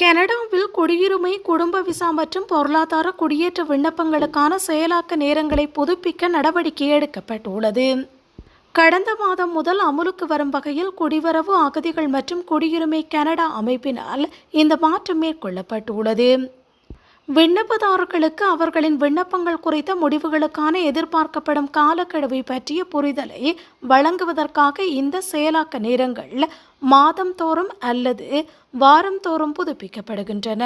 கனடாவில் குடியுரிமை குடும்ப விசா மற்றும் பொருளாதார குடியேற்ற விண்ணப்பங்களுக்கான செயலாக்க நேரங்களை புதுப்பிக்க நடவடிக்கை எடுக்கப்பட்டுள்ளது. கடந்த மாதம் முதல் அமுலுக்கு வரும் வகையில் குடிவரவு அகதிகள் மற்றும் குடியுரிமை கனடா அமைப்பினால் இந்த மாற்றம் மேற்கொள்ளப்பட்டுள்ளது. விண்ணப்பதாரர்களுக்கு அவர்களின் விண்ணப்பங்கள் குறித்த முடிவுகளுக்கான எதிர்பார்க்கப்படும் காலக்கெடுவை பற்றிய புரிதலை வழங்குவதற்காக இந்த செயலாக்க நேரங்கள் மாதந்தோறும் அல்லது வாரந்தோறும் புதுப்பிக்கப்படுகின்றன.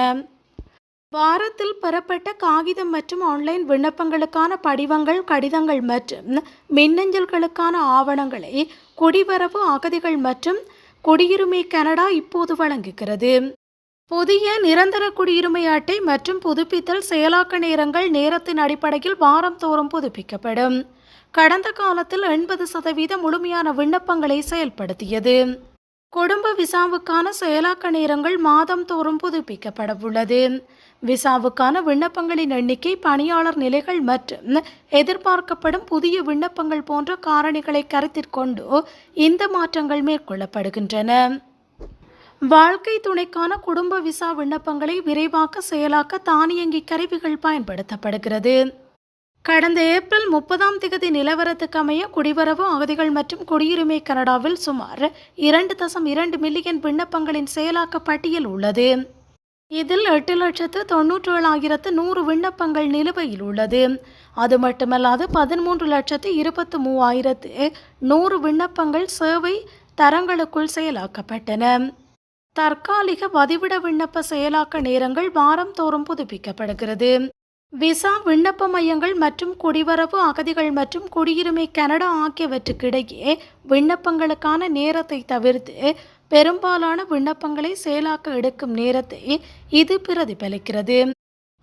வாரத்தில் பெறப்பட்ட காகிதம் மற்றும் ஆன்லைன் விண்ணப்பங்களுக்கான படிவங்கள் கடிதங்கள் மற்றும் மின்னஞ்சல்களுக்கான ஆவணங்களை குடிவரவு அகதிகள் மற்றும் குடியுரிமை கனடா இப்போது வழங்குகிறது. புதிய நிரந்தர குடியுரிமை அட்டை மற்றும் புதுப்பித்தல் செயலாக்க நேரங்கள் நேரத்தின் அடிப்படையில் வாரந்தோறும் புதுப்பிக்கப்படும். கடந்த காலத்தில் எண்பது சதவீத முழுமையான விண்ணப்பங்களை செயல்படுத்தியது. குடும்ப விசாவுக்கான செயலாக்க நேரங்கள் மாதந்தோறும் புதுப்பிக்கப்பட உள்ளது விசாவுக்கான விண்ணப்பங்களின் எண்ணிக்கை பணியாளர் நிலைகள் மற்றும் எதிர்பார்க்கப்படும் புதிய விண்ணப்பங்கள் போன்ற காரணிகளை கருத்தில் கொண்டு இந்த மாற்றங்கள் மேற்கொள்ளப்படுகின்றன. வாழ்க்கை துணைக்கான குடும்ப விசா விண்ணப்பங்களை விரைவாக்க செயலாக்க தானியங்கி கருவிகள் பயன்படுத்தப்படுகிறது. கடந்த ஏப்ரல் முப்பதாம் திகதி நிலவரத்துக்கு அமைய குடிவரவு அகதிகள் மற்றும் குடியுரிமை கனடாவில் சுமார் இரண்டு தசம் இரண்டு மில்லியன் விண்ணப்பங்களின் செயலாக்க பட்டியல் உள்ளது. இதில் எட்டு லட்சத்து தொன்னூற்றி ஏழாயிரத்து நூறு விண்ணப்பங்கள் நிலுவையில் உள்ளது. அது மட்டுமல்லாது பதிமூன்று லட்சத்து இருபத்து மூவாயிரத்து நூறு விண்ணப்பங்கள் சேவை தரங்களுக்குள் செயலாக்கப்பட்டன. தற்காலிக பதிவிட விண்ணப்ப செயலாக்க நேரங்கள் வாரந்தோறும் புதுப்பிக்கப்படுகிறது. விசா விண்ணப்ப மையங்கள் மற்றும் குடிவரவு அகதிகள் மற்றும் குடியுரிமை கனடா ஆகியவற்றுக்கிடையே விண்ணப்பங்களுக்கான நேரத்தை தவிர்த்து பெரும்பாலான விண்ணப்பங்களை செயலாக்க எடுக்கும் நேரத்தை இது பிரதிபலிக்கிறது.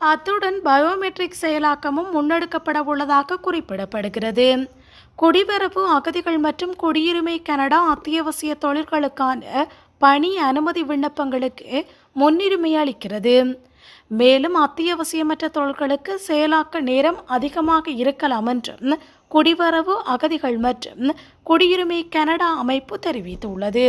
அத்துடன் பயோமெட்ரிக் செயலாக்கமும் முன்னெடுக்கப்பட உள்ளதாக குறிப்பிடப்படுகிறது. குடிவரவு அகதிகள் மற்றும் குடியுரிமை கனடா அத்தியாவசிய தொழில்களுக்கான பணி அனுமதி விண்ணப்பங்களுக்கு முன்னுரிமை அளிக்கிறது மேலும் அத்தியாவசியமற்ற தொழில்களுக்கு செயலாக்க நேரம் அதிகமாக இருக்கலாம் என்றும் குடிவரவு அகதிகள் மற்றும் குடியுரிமை கனடா அமைப்பு தெரிவித்துள்ளது.